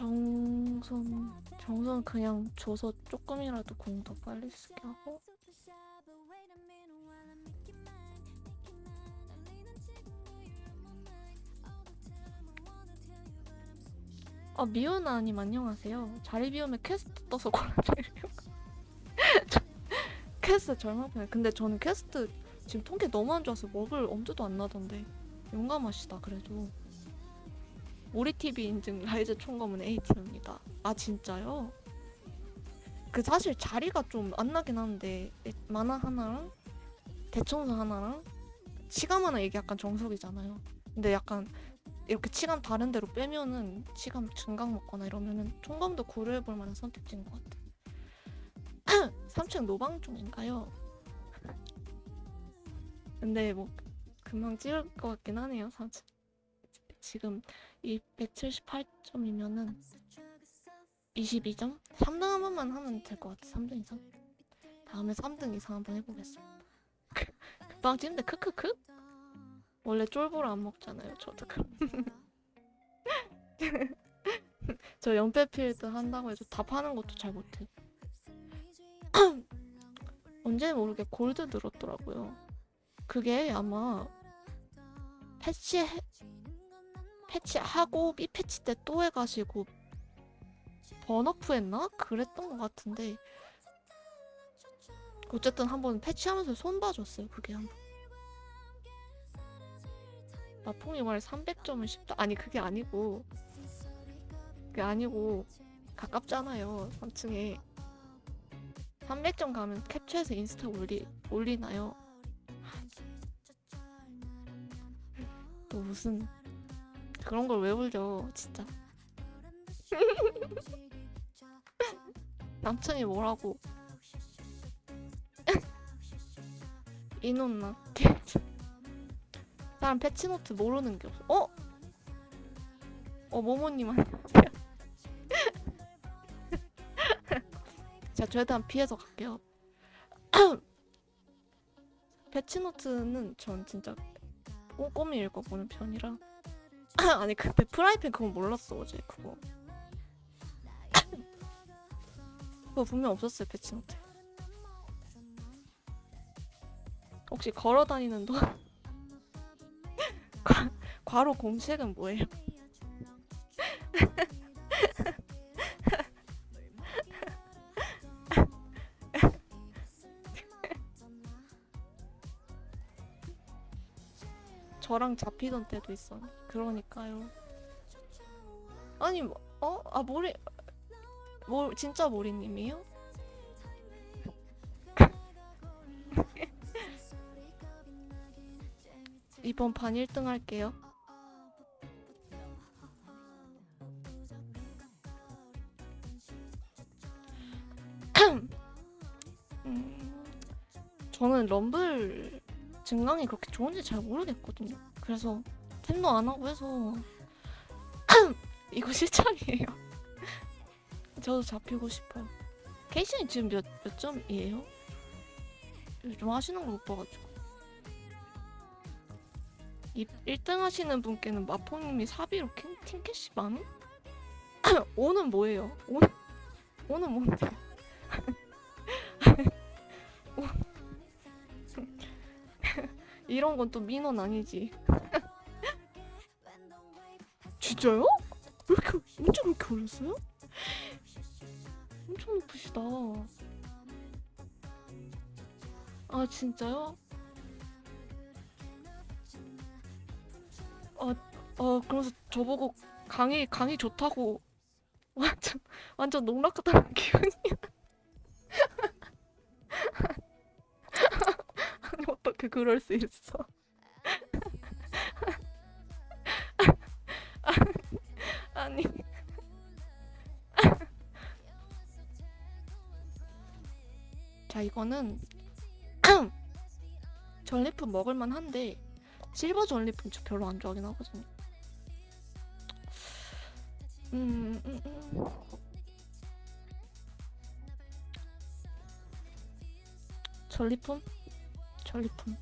정선 정선 그냥 줘서 조금이라도 공 더 빨리 쓰게 하고. 아 미우나님 안녕하세요. 자리 비우면 퀘스트 떠서 골라드려요 퀘스트 절망편에. 근데 저는 퀘스트 지금 통계 너무 안 좋아서 먹을 엄두도 안 나던데. 용감하시다 그래도 오리TV 인증 라이즈 총검은 에이티입니다. 아 진짜요? 그 사실 자리가 좀 안 나긴 에- 만화 하나랑 대청소 하나랑 치감 하나 이게 약간 정석이잖아요. 근데 약간 이렇게 치감 다른 데로 빼면은 치감 증강 먹거나 이러면은 총검도 고려해볼 만한 선택지인 것 같아. 3층 노방 중인가요? 근데 뭐 금방 찍을 것 같긴 하네요. 3층. 지금 이 178점이면은 22점? 3등 한 번만 하면 될 것 같아. 3등 이상. 다음에 3등 이상 한번 해보겠습니다. 금방 찍는데 크크크? 원래 쫄보를 안 먹잖아요. 저도 그. 저 연패필드 한다고 해서 답하는 것도 잘 못해. 언제 모르게 골드 늘었더라고요. 그게 아마 패치 패치하고 삐 패치 때 또 해가지고 번어프 했나? 그랬던 것 같은데 어쨌든 한번 패치하면서 손 봐줬어요 그게 한번 마풍이 말 300점은 쉽다 아니 그게 아니고 그게 아니고 가깝잖아요 3층에 300점 가면 캡처해서 인스타 올리, 올리나요? 또 무슨 그런 걸왜 올려 진짜. 남친이 뭐라고? 이논나. 사람 패치노트 모르는 게 없어. 어? 어 모모님 안녕하세요 제가 최대한 피해서 갈게요. 패치노트는 전 진짜 꼼꼼히 읽어보는 편이라 아니 근데 프라이팬 그건 몰랐어 어제 그거. 그거 분명 없었어요 패치노트 혹시 걸어 다니는 동안 과, 과로 공책은 뭐예요? 저랑 잡히던 때도 있어. 그러니까요. 아니 뭐, 어? 아 모리 뭐 진짜 모리님이요? 이번 반 1등 할게요. 음, 저는 럼블 증강이 그렇게 좋은지 잘 모르겠거든요. 그래서 템도 안 하고 해서 이거 실착이에요. 저도 잡히고 싶어요. 케이슨이 지금 몇, 몇 점이에요? 요즘 하시는 걸못 봐가지고. 이 1등 하시는 분께는 마포님이 사비로 킹, 팅캐시 만 원? 오는 뭐예요? 오, 오는 뭔데? 이런 건 또 민원 아니지. 진짜요? 왜 이렇게 언제 그렇게 올렸어요? 엄청 높으시다. 아 진짜요? 어, 어 그래서 저보고 강의 강의 좋다고 완전 완전 농락하다는 기분이야. 어떻게 그럴 수 있어? 아니 자 이거는 전리품 먹을만 한데 실버 전리품 저 별로 안 좋아하긴 하거든요 음, 음, 음. 전리품? 전리품